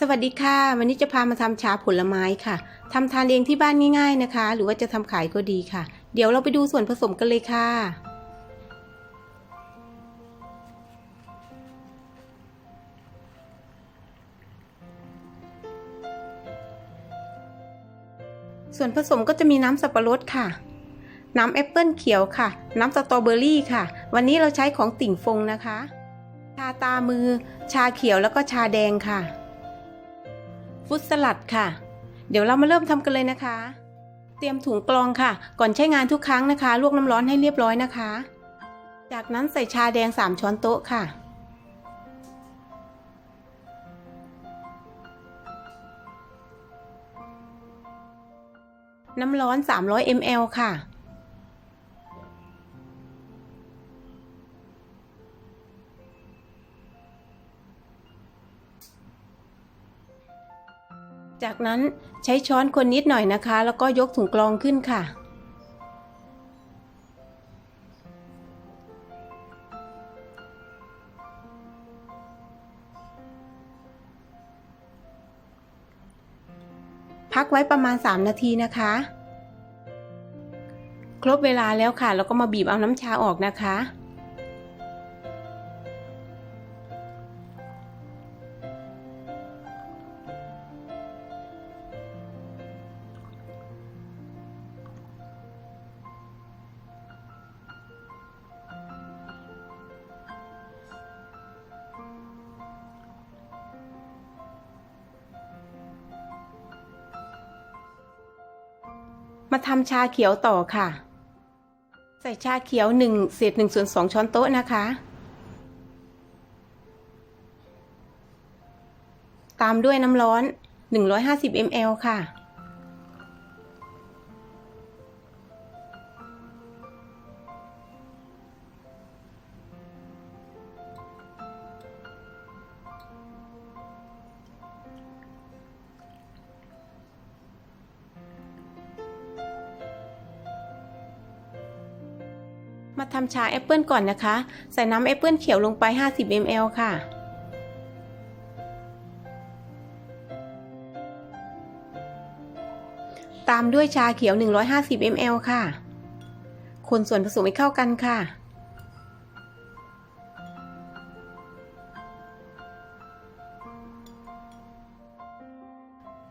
สวัสดีค่ะ วันนี้จะพามาทำชาผลไม้ค่ะทำทานเองที่บ้านง่าย ๆนะคะ หรือว่าจะทำขายก็ดีค่ะ เดี๋ยวเราไปดูส่วนผสมกันเลยค่ะ ส่วนผสมก็จะมีน้ำสับปะรดค่ะ น้ำแอปเปิลเขียวค่ะ น้ำสตรอเบอรี่ค่ะ วันนี้เราใช้ของติ่งฟงนะคะ ชาตามือ ชาเขียวแล้วก็ชาแดงค่ะ ฟุตสลัดค่ะ เดี๋ยวเรามาเริ่มทำกันเลยนะคะ เตรียมถุงกรองค่ะ ก่อนใช้งานทุกครั้งนะคะ ลวกน้ำร้อนให้เรียบร้อยนะคะ จากนั้นใส่ชาแดง 3 ช้อนโต๊ะค่ะ น้ำร้อน 300 ml ค่ะ จากนั้นใช้ช้อนคนนิดหน่อยนะคะ แล้วก็ยกถุงกรองขึ้นค่ะ พักไว้ประมาณ 3 นาทีนะคะ ครบเวลาแล้วค่ะ แล้วก็มาบีบเอาน้ำชาออกนะคะ มาทำชาเขียวต่อค่ะ ใส่ชาเขียว1เศษ1ส่วน2ช้อนโต๊ะนะคะ ตามด้วยน้ำร้อน 150 ml ค่ะ มาทำชาแอปเปิลก่อนนะคะ ใส่น้ำแอปเปิลเขียวลงไป 50 ml ค่ะ ตามด้วยชาเขียว 150 ml ค่ะ คนส่วนผสมให้เข้ากันค่ะ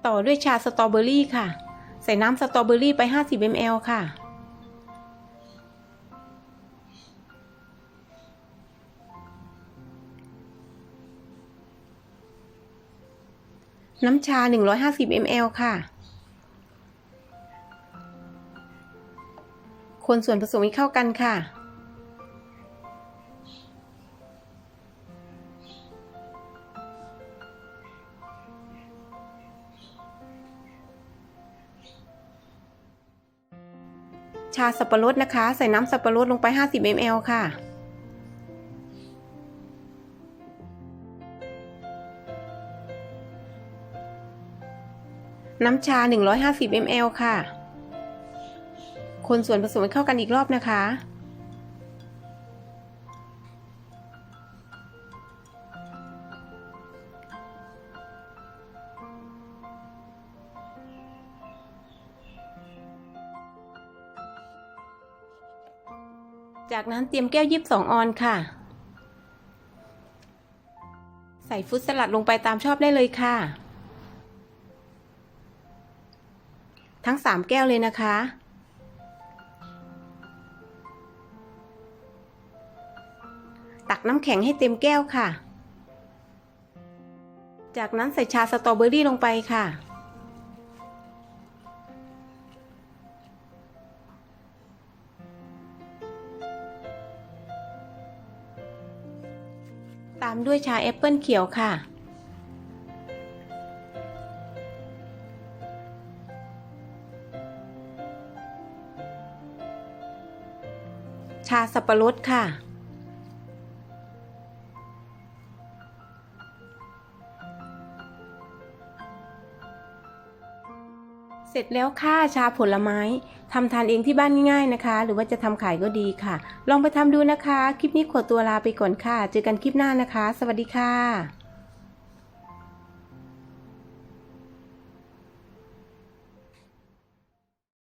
ต่อด้วยชาสตรอเบอรี่ค่ะ ใส่น้ำสตรอเบอรี่ไป 50 ml ค่ะ น้ำชา 150 ml ค่ะ คนส่วนผสมให้เข้ากันค่ะ ชาสับปะรดนะคะ ใส่น้ำสับปะรดลงไป 50 ml ค่ะ น้ำชา 150 ml ค่ะ คนส่วนผสมให้เข้ากันอีกรอบนะคะ จากนั้นเตรียมแก้วยิบสองออนค่ะ ใส่ฟุตสลัดลงไปตามชอบได้เลยค่ะ ทั้ง 3 แก้วเลยนะคะ ตักน้ำแข็งให้เต็มแก้วค่ะ จากนั้นใส่ชาสตรอเบอรี่ลงไปค่ะ ตามด้วยชาแอปเปิลเขียวค่ะ ชาสับปะรดค่ะ เสร็จแล้วค่ะชาผลไม้ทำทานเองที่บ้านง่ายๆนะคะ หรือว่าจะทำขายก็ดีค่ะ ลองไปทำดูนะคะ คลิปนี้ขอตัวลาไปก่อนค่ะ เจอกันคลิปหน้านะคะ สวัสดีค่ะ